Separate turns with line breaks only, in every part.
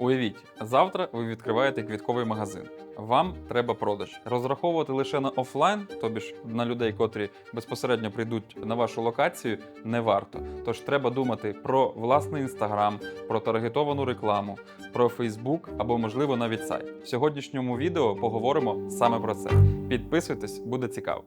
Уявіть, завтра ви відкриваєте квітковий магазин. Вам треба продаж. Розраховувати лише на офлайн, тобі ж на людей, котрі безпосередньо прийдуть на вашу локацію, не варто. Тож треба думати про власний інстаграм, про таргетовану рекламу, про Фейсбук або, можливо, навіть сайт. В сьогоднішньому відео поговоримо саме про це. Підписуйтесь, буде цікаво.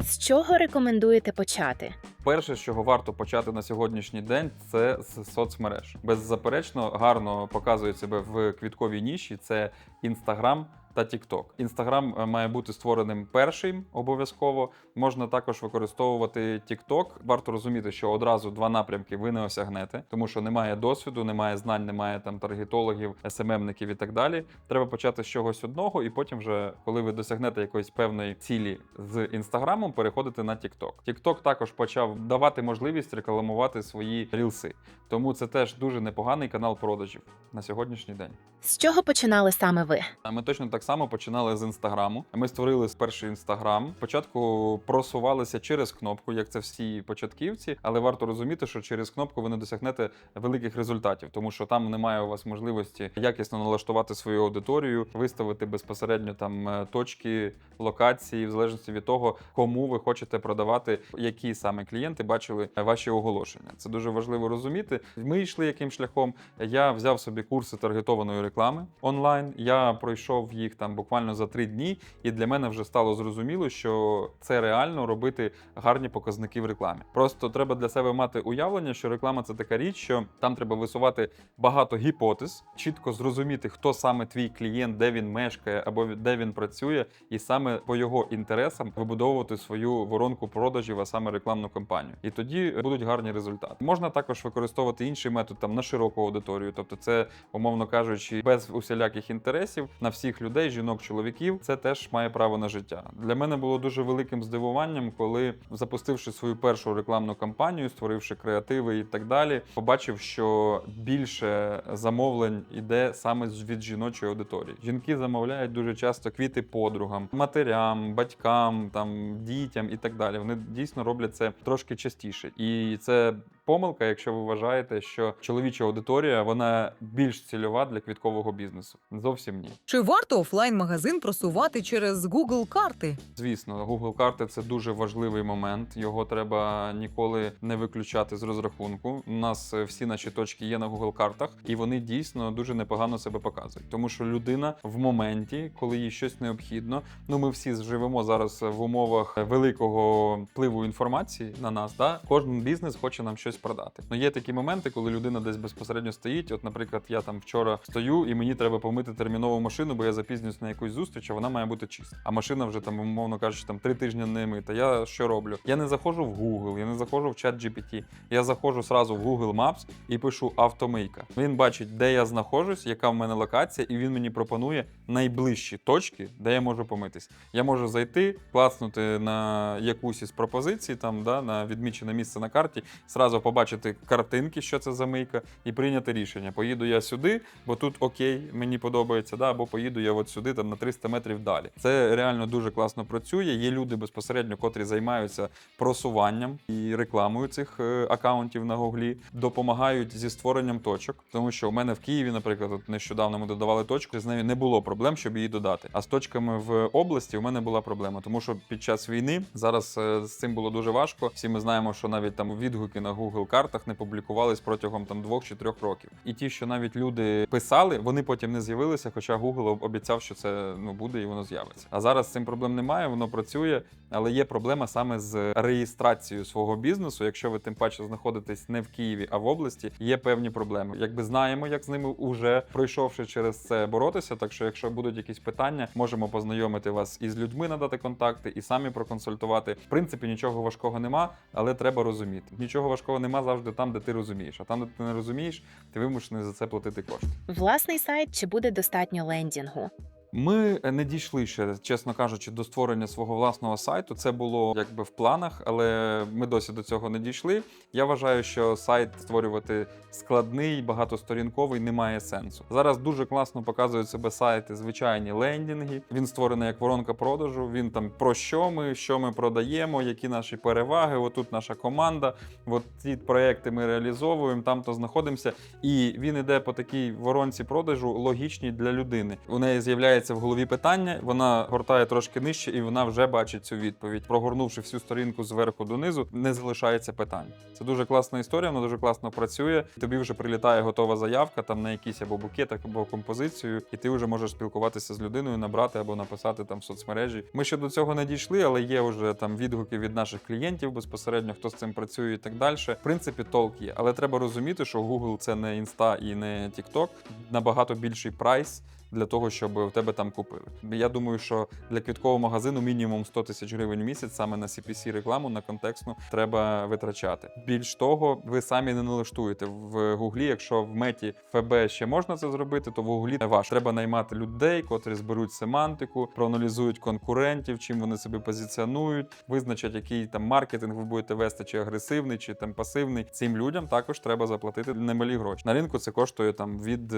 З чого рекомендуєте почати?
Перше, з чого варто почати на сьогоднішній день, це з соцмереж. Беззаперечно гарно показує себе в квітковій ніші. Це Інстаграм та TikTok. Інстаграм е, має бути створеним першим обов'язково. Можна також використовувати TikTok. Варто розуміти, що одразу два напрямки ви не осягнете, тому що немає досвіду, немає знань, немає там таргетологів, СММників і так далі. Треба почати з чогось одного, і потім, вже коли ви досягнете якоїсь певної цілі з інстаграмом, переходити на TikTok. TikTok також почав давати можливість рекламувати свої рілси. Тому це теж дуже непоганий канал продажів на сьогоднішній день.
З чого починали саме ви?
А Ми точно так само починали з інстаграму. Ми створили перший інстаграм. Спочатку просувалися через кнопку, як це всі початківці, але варто розуміти, що через кнопку ви не досягнете великих результатів, тому що там немає у вас можливості якісно налаштувати свою аудиторію, виставити безпосередньо там е, точки, локації, в залежності від того, кому ви хочете продавати, які саме клієнти бачили ваші оголошення. Це дуже важливо розуміти. Ми йшли яким шляхом. Я взяв собі курси таргетованої реклами онлайн. Я пройшов їх там буквально за три дні, і для мене вже стало зрозуміло, що це реально робити гарні показники в рекламі. Просто треба для себе мати уявлення, що реклама це така річ, що там треба висувати багато гіпотез, чітко зрозуміти, хто саме твій клієнт, де він мешкає або де він працює, і саме по його інтересам вибудовувати свою воронку продажів, а саме рекламну кампанію. І тоді будуть гарні результати. Можна також використовувати інший метод там на широку аудиторію, тобто це, умовно кажучи, без усіляких інтересів на всіх людей, жінок, чоловіків. Це теж має право на життя. Для мене було дуже великим здивуванням, коли запустивши свою першу рекламну кампанію, створивши креативи і так далі, побачив, що більше замовлень іде саме від жіночої аудиторії. Жінки замовляють дуже часто квіти подругам, матерям, батькам, там дітям і так далі. Вони дійсно роблять це трошки частіше, і це помилка, якщо ви вважаєте, що чоловіча аудиторія вона більш цільова для квіткового бізнесу. Зовсім ні.
Чи варто офлайн-магазин просувати через Google карти?
Звісно, Google карти це дуже важливий момент. Його треба ніколи не виключати з розрахунку. У нас е, всі наші точки є на Google картах, і вони дійсно дуже непогано себе показують. Тому що людина в моменті, коли їй щось необхідно, ну ми всі живемо зараз в умовах великого впливу інформації на нас. Да? Кожен бізнес хоче нам щось продати. Ну є такі моменти, коли людина десь безпосередньо стоїть. От, наприклад, я там вчора стою, і мені треба помити термінову машину, бо я запізнююсь на якусь зустріч, а вона має бути чиста. А машина вже там, умовно кажучи, там три тижні не мита. Я що роблю? Я не заходжу в Google, я не заходжу в чат GPT. Я заходжу сразу в Google Maps і пишу автомийка. Він бачить, де я знаходжусь, яка в мене локація, і він мені пропонує найближчі точки, де я можу помитись. Я можу зайти, клацнути на якусь із пропозицій, там да, на відмічене місце на карті, сразу побачити картинки, що це за мийка, і прийняти рішення. Поїду я сюди, бо тут окей, мені подобається, да, або поїду я от сюди, там на 300 метрів далі. Це реально дуже класно працює. Є люди безпосередньо, котрі займаються просуванням і рекламою цих е, акаунтів на Гуглі, допомагають зі створенням точок. Тому що у мене в Києві, наприклад, от нещодавно ми додавали точку, з нею не було проблем, щоб її додати. А з точками в області у мене була проблема, тому що під час війни зараз е, з цим було дуже важко. Всі ми знаємо, що навіть там відгуки на Google картах не публікувались протягом там двох чи трьох років. І ті, що навіть люди писали, вони потім не з'явилися, хоча Google обіцяв, що це ну буде і воно з'явиться. А зараз цим проблем немає, воно працює, але є проблема саме з реєстрацією свого бізнесу. Якщо ви тим паче знаходитесь не в Києві, а в області, є певні проблеми. Якби знаємо, як з ними уже пройшовши через це боротися. Так що, якщо будуть якісь питання, можемо познайомити вас із людьми, надати контакти і самі проконсультувати. В принципі, нічого важкого нема, але треба розуміти. Нічого важкого нема завжди там, де ти розумієш. А там, де ти не розумієш, ти вимушений за це платити кошти.
Власний сайт чи буде достатньо лендінгу?
Ми не дійшли ще, чесно кажучи, до створення свого власного сайту. Це було якби в планах, але ми досі до цього не дійшли. Я вважаю, що сайт створювати складний, багатосторінковий немає сенсу. Зараз дуже класно показують себе сайти, звичайні лендінги. Він створений як воронка продажу. Він там про що ми, що ми продаємо, які наші переваги. Отут наша команда. От ці проекти ми реалізовуємо, там то знаходимося. І він іде по такій воронці продажу логічній для людини. У неї з'являється в голові питання, вона гортає трошки нижче, і вона вже бачить цю відповідь. Прогорнувши всю сторінку зверху донизу, не залишається питань. Це дуже класна історія, вона дуже класно працює. Тобі вже прилітає готова заявка там на якийсь або букет, або композицію, і ти вже можеш спілкуватися з людиною, набрати або написати там в соцмережі. Ми ще до цього не дійшли, але є вже там відгуки від наших клієнтів безпосередньо, хто з цим працює і так далі. В принципі, толк є. Але треба розуміти, що Google це не Insta і не TikTok. Набагато більший прайс. Для того, щоб в тебе там купили. Я думаю, що для квіткового магазину мінімум 100 тисяч гривень в місяць саме на CPC рекламу на контекстну треба витрачати. Більш того, ви самі не налаштуєте в Гуглі. Якщо в меті ФБ ще можна це зробити, то в Гуглі не ваш. Треба наймати людей, котрі зберуть семантику, проаналізують конкурентів, чим вони себе позиціонують, визначать, який там маркетинг ви будете вести, чи агресивний, чи там пасивний. Цим людям також треба заплатити немалі гроші. На ринку це коштує там від.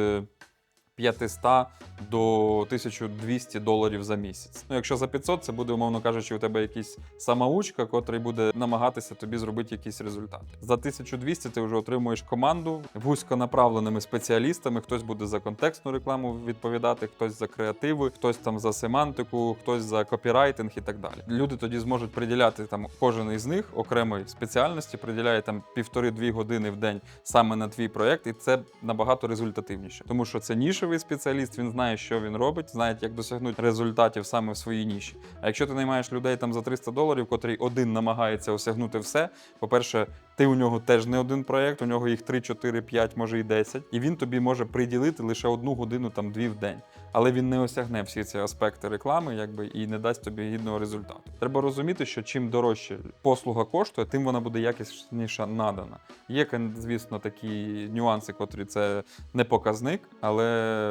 Е, 500 до 1200 доларів за місяць. Ну, якщо за 500, це буде, умовно кажучи, у тебе якийсь самоучка, котрий буде намагатися тобі зробити якийсь результат. За 1200 ти вже отримуєш команду вузьконаправленими спеціалістами. Хтось буде за контекстну рекламу відповідати, хтось за креативи, хтось там за семантику, хтось за копірайтинг і так далі. Люди тоді зможуть приділяти там кожен із них окремої спеціальності, приділяє там півтори-дві години в день саме на твій проект, і це набагато результативніше, тому що це нішевий спеціаліст, він знає, що він робить, знає, як досягнути результатів саме в своїй ніші. А якщо ти наймаєш людей там за 300 доларів, котрий один намагається осягнути все, по-перше, ти у нього теж не один проєкт, у нього їх 3, 4, 5, може і 10, і він тобі може приділити лише одну годину, там дві в день. Але він не осягне всі ці аспекти реклами, якби і не дасть тобі гідного результату. Треба розуміти, що чим дорожче послуга коштує, тим вона буде якісніше надана. Є, звісно, такі нюанси, котрі це не показник, але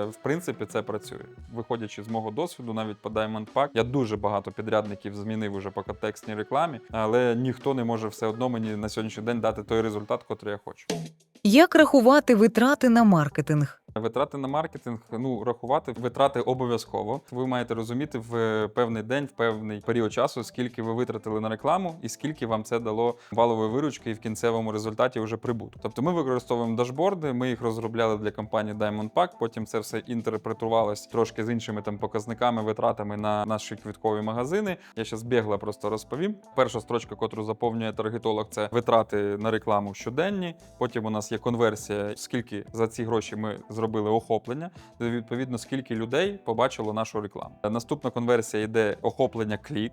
в принципі це працює. Виходячи з мого досвіду, навіть по Diamond Pack, я дуже багато підрядників змінив уже по контекстній рекламі, але ніхто не може все одно мені на сьогоднішній день дати той результат, котрий я хочу.
Як рахувати витрати на маркетинг?
Витрати на маркетинг, ну рахувати витрати обов'язково. Ви маєте розуміти в певний день, в певний період часу, скільки ви витратили на рекламу, і скільки вам це дало валової виручки і в кінцевому результаті вже прибутку. Тобто ми використовуємо дашборди, ми їх розробляли для компанії Diamond Pack, Потім це все інтерпретувалось трошки з іншими там показниками, витратами на наші квіткові магазини. Я зараз бігла просто розповім. Перша строчка, котру заповнює таргетолог, це витрати на рекламу щоденні. Потім у нас є конверсія, скільки за ці гроші ми зробили охоплення, де відповідно скільки людей побачило нашу рекламу. Наступна конверсія йде охоплення клік,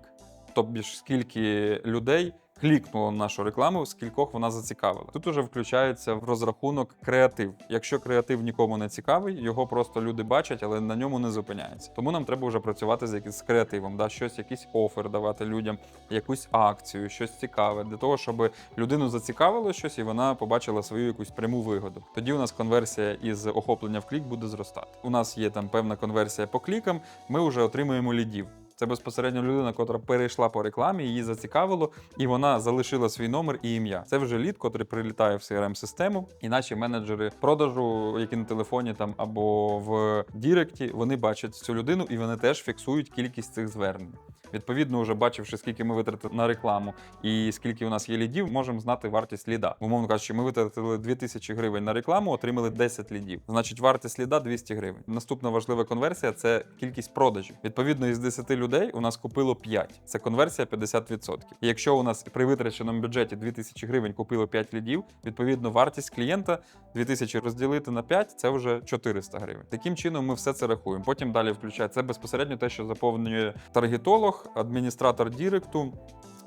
тобто скільки людей. Клікнуло на нашу рекламу, скількох вона зацікавила. Тут уже включається в розрахунок креатив. Якщо креатив нікому не цікавий, його просто люди бачать, але на ньому не зупиняються. Тому нам треба вже працювати з якимось креативом, да? щось, якийсь офер давати людям, якусь акцію, щось цікаве, для того, щоб людину зацікавило щось і вона побачила свою якусь пряму вигоду. Тоді у нас конверсія із охоплення в клік буде зростати. У нас є там певна конверсія по клікам. Ми вже отримуємо лідів. Це безпосередньо людина, котра перейшла по рекламі, її зацікавило, і вона залишила свій номер і ім'я. Це вже лід, котрий прилітає в crm систему і наші менеджери продажу, які на телефоні там або в Діректі, вони бачать цю людину і вони теж фіксують кількість цих звернень. Відповідно, вже бачивши, скільки ми витратили на рекламу і скільки у нас є лідів, можемо знати вартість ліда. Умовно кажучи, ми витратили 2000 гривень на рекламу, отримали 10 лідів. Значить, вартість ліда 200 гривень. Наступна важлива конверсія це кількість продажів. Відповідно, із 10 людей у нас купило 5. Це конверсія 50%. І якщо у нас при витраченому бюджеті 2000 гривень купило 5 лідів, відповідно, вартість клієнта 2000 розділити на 5 це вже 400 гривень. Таким чином ми все це рахуємо. Потім далі включається безпосередньо те, що заповнює таргетолог, адміністратор Діректу.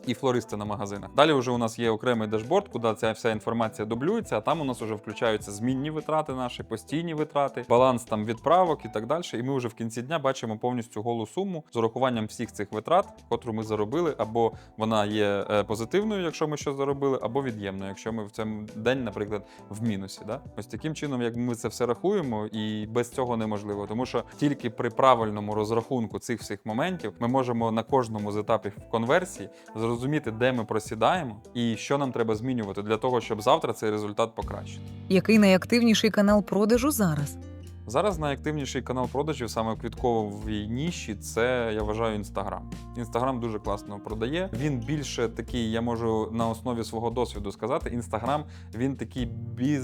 І флористи на магазинах. Далі вже у нас є окремий дашборд, куди ця вся інформація дублюється, а там у нас вже включаються змінні витрати наші, постійні витрати, баланс там відправок і так далі. І ми вже в кінці дня бачимо повністю голу суму з урахуванням всіх цих витрат, котру ми заробили, або вона є е, позитивною, якщо ми щось заробили, або від'ємною, якщо ми в цьому день, наприклад, в мінусі. Да? Ось таким чином, як ми це все рахуємо, і без цього неможливо, тому що тільки при правильному розрахунку цих всіх моментів ми можемо на кожному з етапів конверсії зрозуміти, де ми просідаємо і що нам треба змінювати для того, щоб завтра цей результат покращити.
Який найактивніший канал продажу зараз?
Зараз найактивніший канал продажів саме в квітковій ніші це я вважаю інстаграм. Інстаграм дуже класно продає. Він більше такий, я можу на основі свого досвіду сказати. Інстаграм він такий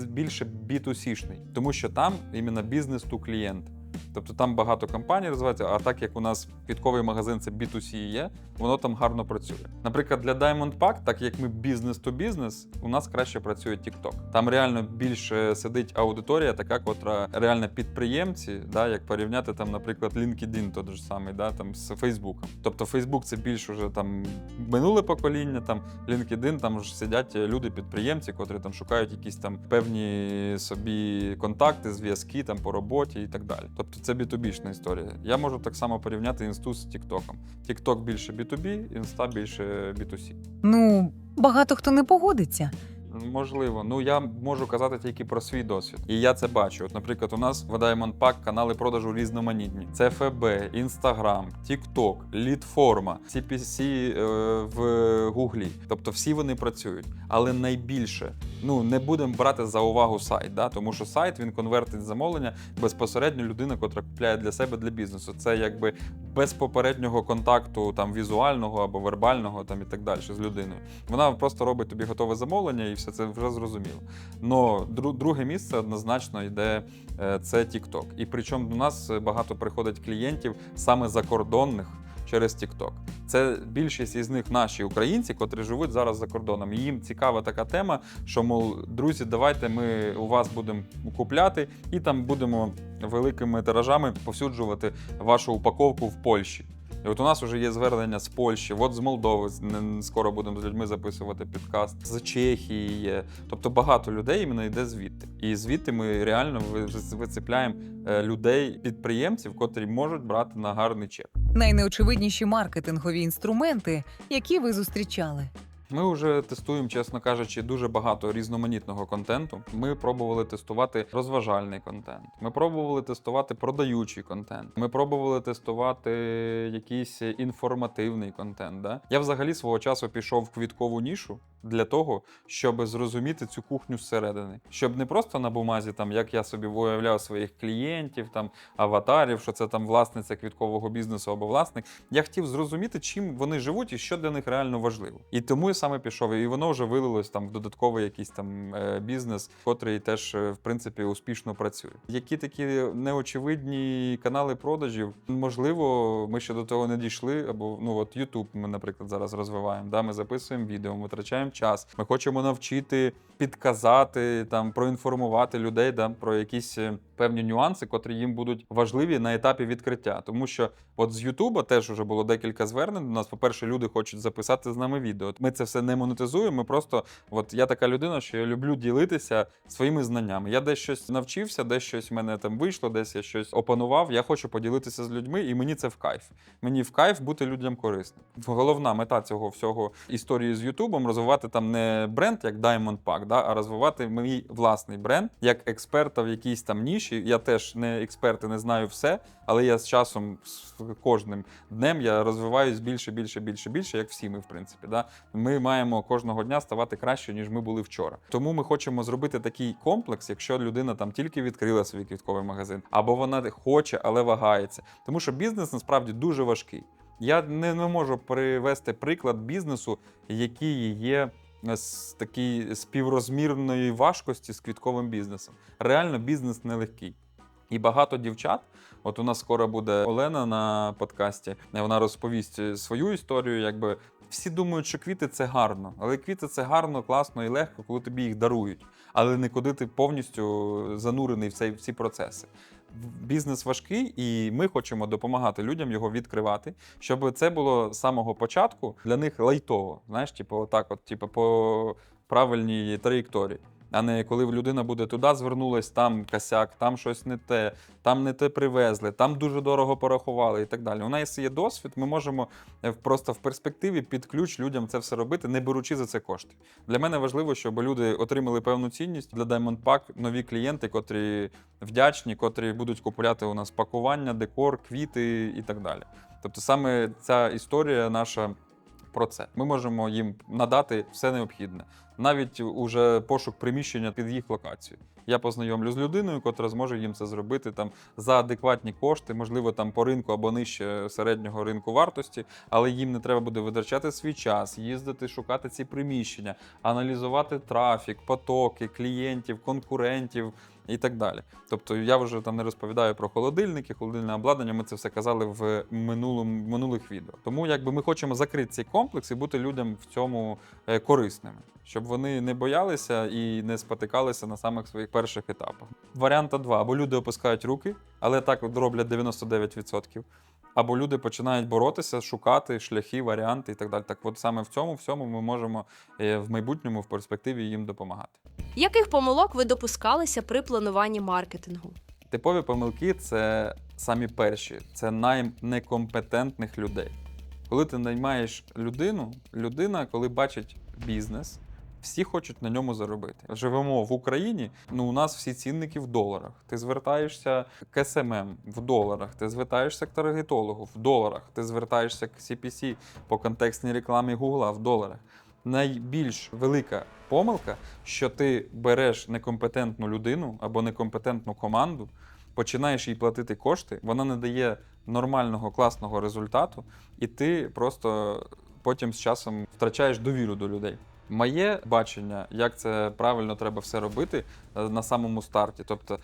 більше B2C-шний, тому що там іменно бізнес ту клієнт. Тобто там багато компаній розвивається, а так як у нас квітковий магазин це B2C є, воно там гарно працює. Наприклад, для Diamond Pack, так як ми бізнес то бізнес, у нас краще працює TikTok. Там реально більше сидить аудиторія, така, котра реально підприємці, да, як порівняти там, наприклад, LinkedIn, той ж самий, да, там з Facebook. Тобто Facebook це більш уже там минуле покоління, там LinkedIn, там ж сидять люди-підприємці, котрі там шукають якісь там певні собі контакти, зв'язки там по роботі і так далі. Тобто це B2B-шна історія. Я можу так само порівняти інсту з Тіктоком. Тікток більше B2B, інста більше B2C.
Ну, багато хто не погодиться.
Можливо, ну я можу казати тільки про свій досвід, і я це бачу. От, наприклад, у нас в Diamond Pack канали продажу різноманітні: це ФБ, Instagram, TikTok, Лідформа, CPC е, в Гуглі. Тобто всі вони працюють. Але найбільше, ну не будемо брати за увагу сайт, да? тому що сайт він конвертить замовлення безпосередньо людина, котра купляє для себе для бізнесу. Це якби без попереднього контакту там візуального або вербального, там і так далі з людиною. Вона просто робить тобі готове замовлення і все це вже зрозуміло. Но друге місце однозначно йде е, це TikTok. І причому до нас багато приходить клієнтів саме закордонних. Через TikTok. Це більшість із них наші українці, котрі живуть зараз за кордоном. І їм цікава така тема, що мов, друзі, давайте ми у вас будемо купляти і там будемо великими тиражами повсюджувати вашу упаковку в Польщі. І от у нас вже є звернення з Польщі, от з Молдови скоро будемо з людьми записувати підкаст, з Чехії є. Тобто багато людей іменно йде звідти. І звідти ми реально ви- вицепляємо е, людей, підприємців, котрі можуть брати на гарний чек.
Найнеочевидніші маркетингові інструменти, які ви зустрічали.
Ми вже тестуємо, чесно кажучи, дуже багато різноманітного контенту. Ми пробували тестувати розважальний контент. Ми пробували тестувати продаючий контент. Ми пробували тестувати якийсь інформативний контент. Да? Я взагалі свого часу пішов в квіткову нішу для того, щоб зрозуміти цю кухню зсередини, щоб не просто на бумазі, там як я собі уявляв своїх клієнтів, там аватарів, що це там власниця квіткового бізнесу або власник. Я хотів зрозуміти, чим вони живуть і що для них реально важливо. І тому я саме пішов. І воно вже вилилось там в додатковий якийсь там е, бізнес, котрий теж е, в принципі успішно працює. Які такі неочевидні канали продажів? Можливо, ми ще до того не дійшли. Або ну от YouTube ми, наприклад, зараз розвиваємо. Да, ми записуємо відео, ми час. Ми хочемо навчити, підказати там, проінформувати людей да, про якісь е, певні нюанси, котрі їм будуть важливі на етапі відкриття. Тому що от з Ютуба теж вже було декілька звернень. До нас, по-перше, люди хочуть записати з нами відео. Ми це все не монетизуємо. Ми просто, от я така людина, що я люблю ділитися своїми знаннями. Я десь щось навчився, десь щось в мене там вийшло, десь я щось опанував. Я хочу поділитися з людьми, і мені це в кайф. Мені в кайф бути людям корисним. Головна мета цього всього історії з Ютубом розвивати там не бренд як Diamond Pack, да, а розвивати мій власний бренд як експерта в якійсь там ніші. Я теж не експерт і не знаю все, але я з часом з кожним днем я розвиваюсь більше, більше, більше, більше, як всі ми, в принципі. Да? Ми маємо кожного дня ставати краще, ніж ми були вчора. Тому ми хочемо зробити такий комплекс, якщо людина там тільки відкрила свій квітковий магазин, або вона хоче, але вагається. Тому що бізнес насправді дуже важкий. Я не, не можу привести приклад бізнесу, який є е, з такій співрозмірної важкості з квітковим бізнесом. Реально бізнес нелегкий. І багато дівчат. От у нас скоро буде Олена на подкасті. Вона розповість е, свою історію. Якби всі думають, що квіти це гарно, але квіти це гарно, класно і легко, коли тобі їх дарують, але не коли ти повністю занурений в цей в ці процеси. Бізнес важкий, і ми хочемо допомагати людям його відкривати, щоб це було з самого початку для них лайтово. Знаєш, типу, отак, от, типу, по правильній траєкторії. А не коли людина буде туди звернулась, там косяк, там щось не те, там не те привезли, там дуже дорого порахували і так далі. У нас є досвід, ми можемо е, просто в перспективі під ключ людям це все робити, не беручи за це кошти. Для мене важливо, щоб люди отримали певну цінність для Diamond Pack, нові клієнти, котрі вдячні, котрі будуть купувати у нас пакування, декор, квіти і так далі. Тобто саме ця історія наша про це. Ми можемо їм надати все необхідне, навіть уже пошук приміщення під їх локацію. Я познайомлю з людиною, котра зможе їм це зробити там за адекватні кошти, можливо, там по ринку або нижче середнього ринку вартості, але їм не треба буде витрачати свій час, їздити, шукати ці приміщення, аналізувати трафік, потоки, клієнтів, конкурентів і так далі. Тобто я вже там не розповідаю про холодильники, холодильне обладнання. Ми це все казали в минулому, минулих відео. Тому якби ми хочемо закрити цей комплекс і бути людям в цьому е, корисними, щоб вони не боялися і не спотикалися на самих своїх перших етапах. Варіанта два: або люди опускають руки, але так роблять 99%. Або люди починають боротися, шукати шляхи, варіанти і так далі. Так, от саме в цьому всьому ми можемо е, в майбутньому, в перспективі їм допомагати.
Яких помилок ви допускалися при плануванні маркетингу?
Типові помилки це самі перші, це найм некомпетентних людей. Коли ти наймаєш людину, людина, коли бачить бізнес, всі хочуть на ньому заробити. Живемо в Україні. Ну у нас всі цінники в доларах. Ти звертаєшся к СММ в доларах, ти звертаєшся к таргетологу в доларах, ти звертаєшся к CPC по контекстній рекламі Гугла в доларах. Найбільш велика помилка, що ти береш некомпетентну людину або некомпетентну команду, починаєш їй платити кошти, вона не дає нормального класного результату, і ти просто потім з часом втрачаєш довіру до людей. Моє бачення, як це правильно треба все робити е, на самому старті. Тобто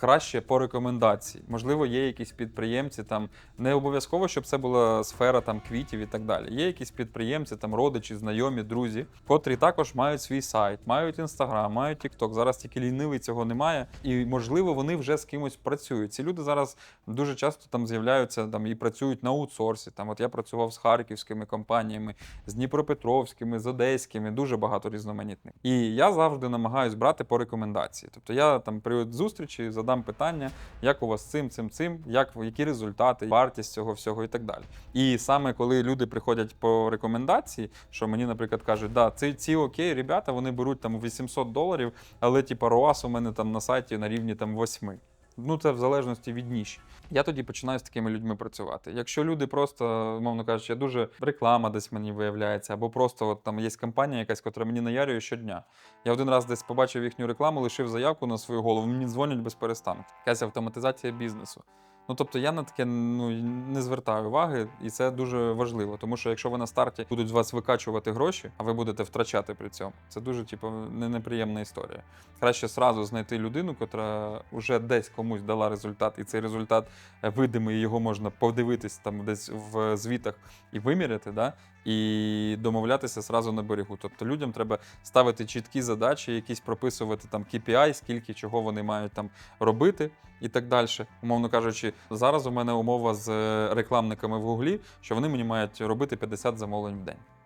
краще по рекомендації. Можливо, є якісь підприємці, там не обов'язково, щоб це була сфера там квітів і так далі. Є якісь підприємці, там родичі, знайомі, друзі, котрі також мають свій сайт, мають інстаграм, мають тікток. Зараз тільки лінивий цього немає, і можливо вони вже з кимось працюють. Ці люди зараз дуже часто там з'являються там і працюють на аутсорсі. Там, от я працював з харківськими компаніями, з Дніпропетровськими, з Одеськими, дуже багато різноманітних. І я завжди намагаюсь брати по рекомендації. Тобто я там при зустрічі задам питання, як у вас цим, цим, цим, як які результати, вартість цього всього і так далі. І саме коли люди приходять по рекомендації, що мені, наприклад, кажуть, да, ці, ці окей, ребята, вони беруть там 800 доларів, але типа ROAS у мене там на сайті на рівні там 8. Ну, це в залежності від ніші. Я тоді починаю з такими людьми працювати. Якщо люди просто, мовно кажучи, я дуже реклама десь мені виявляється, або просто от там є компанія якась, яка мені наярює щодня. Я один раз десь побачив їхню рекламу, лишив заявку на свою голову, мені дзвонять без перестанку. Якась автоматизація бізнесу. Ну тобто я на таке ну не звертаю уваги, і це дуже важливо. Тому що якщо ви на старті будуть з вас викачувати гроші, а ви будете втрачати при цьому, це дуже типу, не неприємна історія. Краще сразу знайти людину, яка вже десь комусь дала результат, і цей результат е, видимий, його можна подивитись там десь в звітах і виміряти, да? І домовлятися сразу на берегу. Тобто людям треба ставити чіткі задачі, якісь прописувати там KPI, скільки чого вони мають там робити і так далі. Умовно кажучи, зараз у мене умова з е, рекламниками в Гуглі, що вони мені мають робити 50 замовлень в день.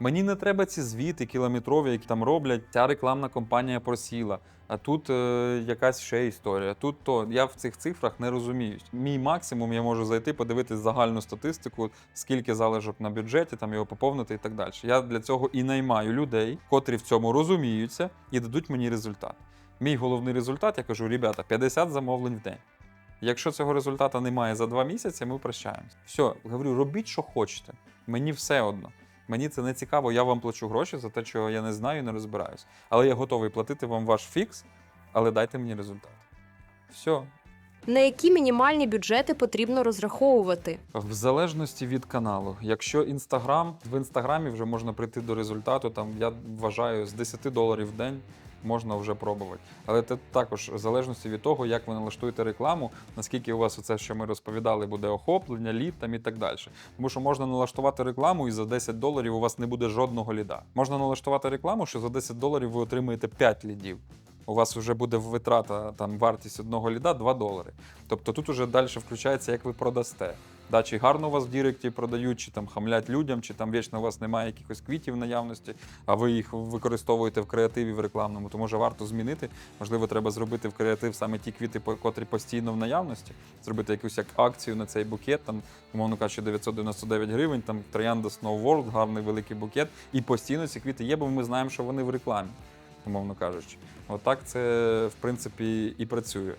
Мені не треба ці звіти кілометрові, які там роблять. Ця рекламна кампанія просіла. А тут е, якась ще історія. Тут то я в цих цифрах не розумію. Мій максимум я можу зайти, подивитись загальну статистику, скільки залежок на бюджеті, там його поповнити і так далі. Я для цього і наймаю людей, котрі в цьому розуміються і дадуть мені результат. Мій головний результат, я кажу, ребята, 50 замовлень в день. Якщо цього результату немає за два місяці, ми прощаємось. Все, говорю, робіть, що хочете. Мені все одно. Мені це не цікаво, я вам плачу гроші за те, що я не знаю і не розбираюсь. Але я готовий платити вам ваш фікс, але дайте мені результат. Все.
На які мінімальні бюджети потрібно розраховувати?
В залежності від каналу. Якщо інстаграм, в інстаграмі вже можна прийти до результату, там я вважаю, з 10 доларів в день можна вже пробувати. Але це також в залежності від того, як ви налаштуєте рекламу, наскільки у вас оце, що ми розповідали, буде охоплення, лід там і так далі. Тому що можна налаштувати рекламу і за 10 доларів у вас не буде жодного ліда. Можна налаштувати рекламу, що за 10 доларів ви отримаєте 5 лідів. У вас вже буде витрата там вартість одного ліда 2 долари. Тобто тут уже далі включається, як ви продасте. Да, чи гарно у вас в Діректі продають, чи там хамлять людям, чи там вічно у вас немає якихось квітів в наявності, а ви їх використовуєте в креативі в рекламному, то може варто змінити. Можливо, треба зробити в креатив саме ті квіти, котрі постійно в наявності, зробити якусь як акцію на цей букет, там, умовно кажучи, 999 гривень, там Троянда Snow World, гарний великий букет. І постійно ці квіти є, бо ми знаємо, що вони в рекламі, умовно кажучи. Отак це, в принципі, і працює.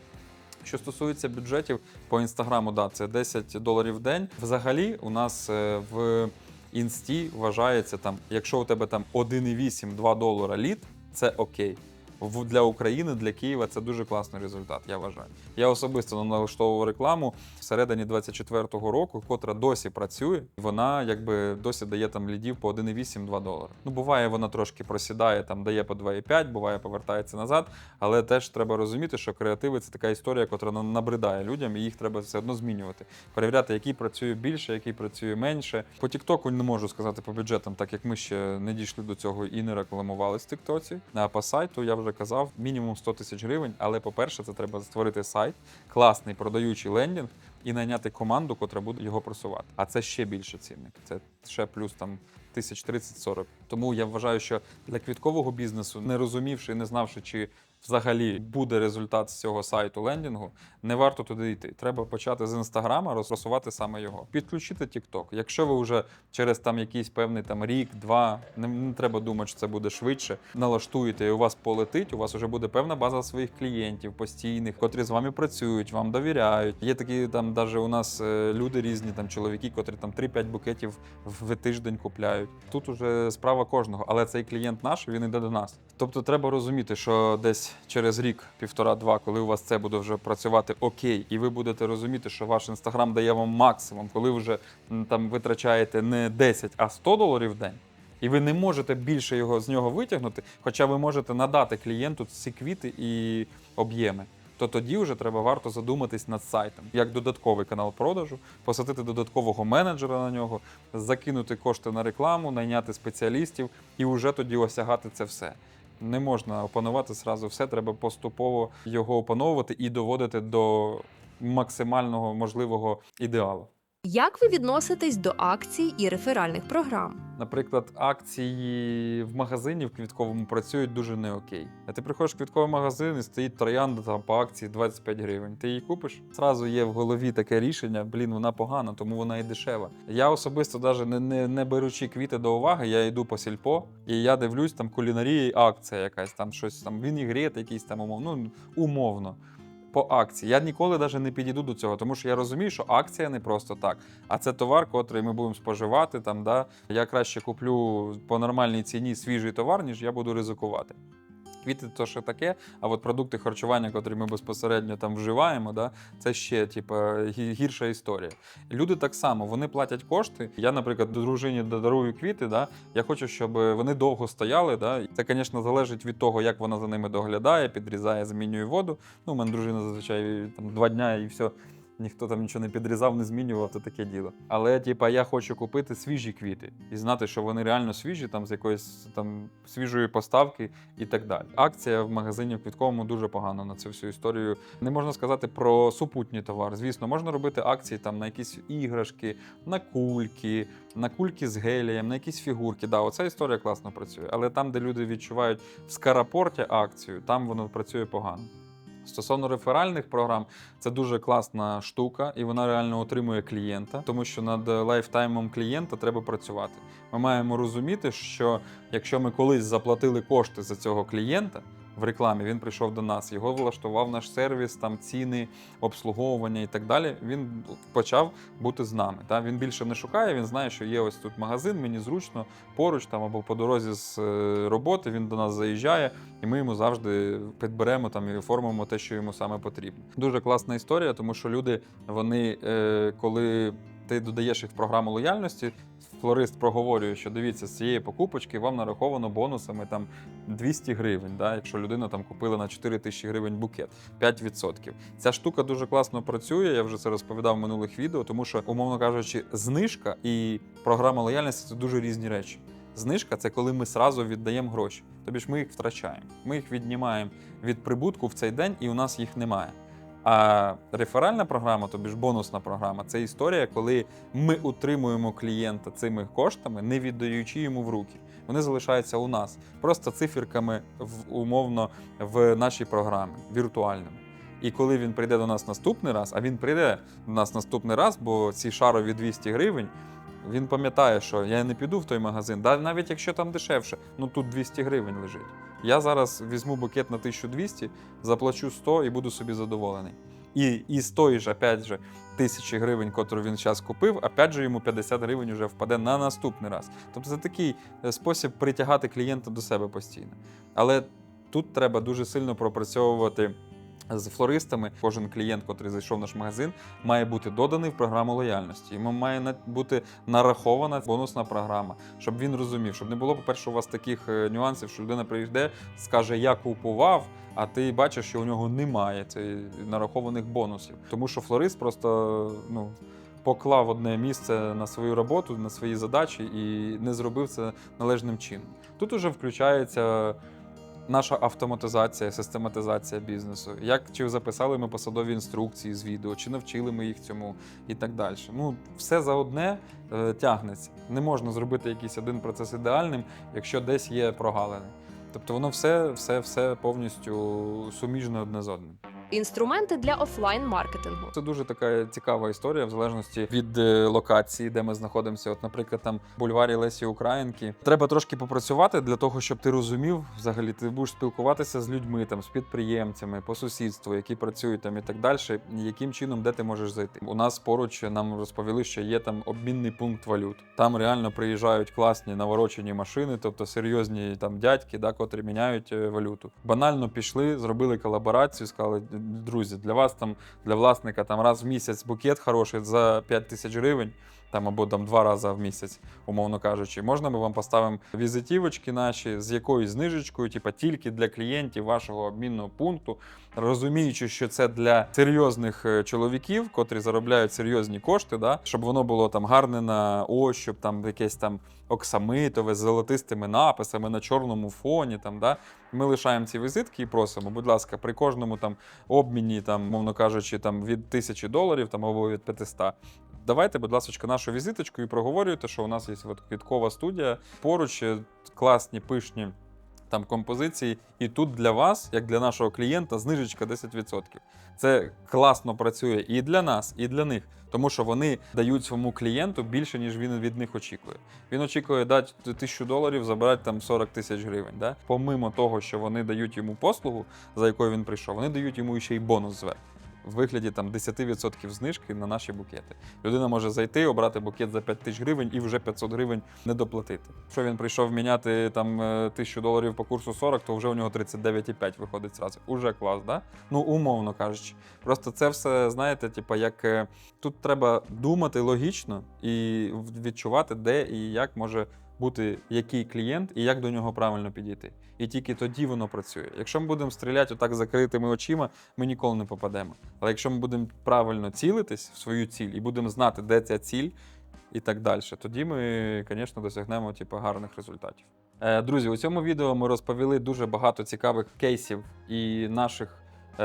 Що стосується бюджетів по інстаграму, да, це 10 доларів в день. Взагалі, у нас е, в інсті вважається там, якщо у тебе там 1,8-2 долара літ, це окей. В- Для України, для Києва це дуже класний результат, я вважаю. Я особисто налаштовував рекламу всередині 24-го року, котра досі працює. Вона якби досі дає там лідів по 1,8-2 долари. Ну, буває, вона трошки просідає, там дає по 2,5, буває, повертається назад. Але теж треба розуміти, що креативи це така історія, котра набридає людям, і їх треба все одно змінювати. Перевіряти, який працює більше, який працює менше. По Тіктоку не можу сказати по бюджетам, так як ми ще не дійшли до цього і не рекламувались в Тіктоці. А по сайту я вже казав, мінімум 100 тисяч гривень. Але по-перше, це треба створити сайт, класний продаючий лендінг і найняти команду, котра буде його просувати. А це ще більше цінник. Це ще плюс там тисяч 30-40. Тому я вважаю, що для квіткового бізнесу, не розумівши і не знавши, чи взагалі буде результат з цього сайту лендінгу, не варто туди йти. Треба почати з інстаграма, розросувати саме його. Підключити TikTok. Якщо ви вже через там якийсь певний там рік, два, не, не треба думати, що це буде швидше. Налаштуєте і у вас полетить. У вас вже буде певна база своїх клієнтів постійних, котрі з вами працюють, вам довіряють. Є такі там, навіть у нас е, люди різні, там чоловіки, котрі там 3-5 букетів в тиждень купляють. Тут уже справа кожного, але цей клієнт наш, він іде до нас. Тобто треба розуміти, що десь через рік, півтора-два, коли у вас це буде вже працювати окей, і ви будете розуміти, що ваш інстаграм дає вам максимум, коли вже там витрачаєте не 10, а 100 доларів в день. І ви не можете більше його з нього витягнути, хоча ви можете надати клієнту ці квіти і об'єми. То тоді вже треба варто задуматись над сайтом, як додатковий канал продажу, посадити додаткового менеджера на нього, закинути кошти на рекламу, найняти спеціалістів і вже тоді осягати це все. Не можна опанувати зразу все, треба поступово його опановувати і доводити до максимального можливого ідеалу.
Як ви відноситесь до акцій і реферальних програм?
Наприклад, акції в магазині в квітковому працюють дуже не окей. А ти приходиш в квітковий магазин і стоїть троянда там по акції 25 гривень. Ти її купиш? Зразу є в голові таке рішення: блін, вона погана, тому вона і дешева. Я особисто навіть не, не, не беручи квіти до уваги, я йду по сільпо і я дивлюсь там кулінарії, акція якась там щось там вінігрет, якийсь там умовно, ну умовно. По акції. Я ніколи навіть не підійду до цього, тому що я розумію, що акція не просто так. А це товар, котрий ми будемо споживати. Там, да? Я краще куплю по нормальній ціні свіжий товар, ніж я буду ризикувати. Квіти то що таке, а от продукти харчування, котрі ми безпосередньо там вживаємо, да, це ще типу, гірша історія. Люди так само вони платять кошти. Я, наприклад, дружині дарую квіти. Да, я хочу, щоб вони довго стояли. Да. Це, звісно, залежить від того, як вона за ними доглядає, підрізає, змінює воду. Ну, у мене дружина зазвичай там два дня і все. Ніхто там нічого не підрізав, не змінював, то таке діло. Але, типа, я хочу купити свіжі квіти і знати, що вони реально свіжі, там з якоїсь там свіжої поставки і так далі. Акція в магазині в квітковому дуже погано на цю всю історію. Не можна сказати про супутній товар. Звісно, можна робити акції там на якісь іграшки, на кульки, на кульки з гелієм, на якісь фігурки. Да, оця історія класно працює. Але там, де люди відчувають в скарапорті акцію, там воно працює погано. Стосовно реферальних програм, це дуже класна штука, і вона реально отримує клієнта, тому що над лайфтаймом клієнта треба працювати. Ми маємо розуміти, що якщо ми колись заплатили кошти за цього клієнта в рекламі, він прийшов до нас, його влаштував наш сервіс, там ціни, обслуговування і так далі. Він почав бути з нами. Та він більше не шукає. Він знає, що є ось тут магазин, мені зручно поруч там або по дорозі з е, роботи. Він до нас заїжджає, і ми йому завжди підберемо там і оформимо те, що йому саме потрібно. Дуже класна історія, тому що люди, вони е, коли ти додаєш їх в програму лояльності, флорист проговорює, що дивіться, з цієї покупочки вам нараховано бонусами там 200 гривень, да, якщо людина там купила на 4 тисячі гривень букет, 5%. Ця штука дуже класно працює. Я вже це розповідав в минулих відео, тому що, умовно кажучи, знижка і програма лояльності це дуже різні речі. Знижка це коли ми сразу віддаємо гроші. Тобі ж ми їх втрачаємо. Ми їх віднімаємо від прибутку в цей день, і у нас їх немає. А реферальна програма, тобі ж бонусна програма, це історія, коли ми утримуємо клієнта цими коштами, не віддаючи йому в руки. Вони залишаються у нас просто циферками в, умовно в нашій програмі, віртуальному. І коли він прийде до нас наступний раз, а він прийде до нас наступний раз, бо ці шарові 200 гривень, він пам'ятає, що я не піду в той магазин, навіть якщо там дешевше, ну тут 200 гривень лежить. Я зараз візьму букет на 1200, заплачу 100 і буду собі задоволений. І, і з тої ж, опять же, тисячі гривень, котру він зараз купив, опять же йому 50 гривень вже впаде на наступний раз. Тобто це такий е, спосіб притягати клієнта до себе постійно. Але тут треба дуже сильно пропрацьовувати з флористами. Кожен клієнт, котрий зайшов в наш магазин, має бути доданий в програму лояльності. Йому має бути нарахована бонусна програма, щоб він розумів, щоб не було, по-перше, у вас таких е, нюансів, що людина прийде, скаже, я купував. А ти бачиш, що у нього немає цих нарахованих бонусів. Тому що флорист просто ну, поклав одне місце на свою роботу, на свої задачі і не зробив це належним чином. Тут уже включається наша автоматизація, систематизація бізнесу. Як чи записали ми посадові інструкції з відео, чи навчили ми їх цьому і так далі. Ну, все за одне е, тягнеться. Не можна зробити якийсь один процес ідеальним, якщо десь є прогалини. Тобто воно все, все, все повністю суміжне одне з одним.
Інструменти для офлайн маркетингу.
Це дуже така цікава історія, в залежності від е, локації, де ми знаходимося. От, наприклад, там бульварі Лесі Українки. Треба трошки попрацювати для того, щоб ти розумів, взагалі ти будеш спілкуватися з людьми, там з підприємцями по сусідству, які працюють там і так далі. Яким чином де ти можеш зайти? У нас поруч нам розповіли, що є там обмінний пункт валют. Там реально приїжджають класні наворочені машини, тобто серйозні там дядьки, да, котрі міняють е, валюту. Банально пішли, зробили колаборацію, сказали, друзі, для вас там, для власника там раз в місяць букет хороший за 5 тисяч гривень. Там або там два рази в місяць, умовно кажучи, можна ми вам поставимо візитівочки наші з якоюсь знижечкою, типа тільки для клієнтів вашого обмінного пункту, розуміючи, що це для серйозних е, чоловіків, котрі заробляють серйозні кошти, да, щоб воно було там гарне на ощуп, там якесь там оксамитове з золотистими написами на чорному фоні. Там, да. Ми лишаємо ці візитки і просимо, будь ласка, при кожному там обміні, там, мовно кажучи, там від тисячі доларів там або від 500, Давайте, будь ласка, нашу візиточку і проговорюйте, що у нас є квіткова студія. Поруч класні, пишні там композиції. І тут для вас, як для нашого клієнта, знижечка 10%. Це класно працює і для нас, і для них, тому що вони дають своєму клієнту більше, ніж він від них очікує. Він очікує дати тисячу доларів, забрати там 40 тисяч гривень. Да? Помимо того, що вони дають йому послугу, за якою він прийшов, вони дають йому ще й бонус зверху в вигляді там 10% знижки на наші букети. Людина може зайти, обрати букет за 5 тисяч гривень і вже 500 гривень не доплатити. Якщо він прийшов міняти там е, тисячу доларів по курсу 40, то вже у нього 39,5 виходить зразу. Уже клас, да? Ну, умовно кажучи. Просто це все, знаєте, типа, як е, тут треба думати логічно і відчувати, де і як може бути який клієнт і як до нього правильно підійти. І тільки тоді воно працює. Якщо ми будемо стріляти отак закритими очима, ми ніколи не попадемо. Але якщо ми будемо правильно цілитись в свою ціль і будемо знати, де ця ціль, і так далі, тоді ми, звісно, досягнемо типу, гарних результатів. Е, Друзі, у цьому відео ми розповіли дуже багато цікавих кейсів і наших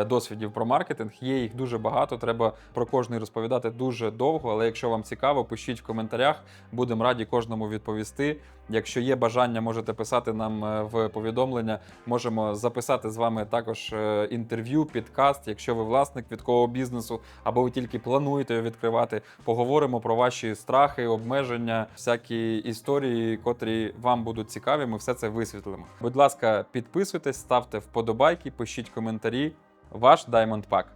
досвідів про маркетинг. Є їх дуже багато. Треба про кожний розповідати дуже довго. Але якщо вам цікаво, пишіть в коментарях. Будемо раді кожному відповісти. Якщо є бажання, можете писати нам е, в повідомлення. Можемо записати з вами також е, інтерв'ю, підкаст. Якщо ви власник квіткового бізнесу або ви тільки плануєте його відкривати, поговоримо про ваші страхи, обмеження, всякі історії, котрі вам будуть цікаві. Ми все це висвітлимо. Будь ласка, підписуйтесь, ставте вподобайки, пишіть коментарі. Ваш Diamond Pack.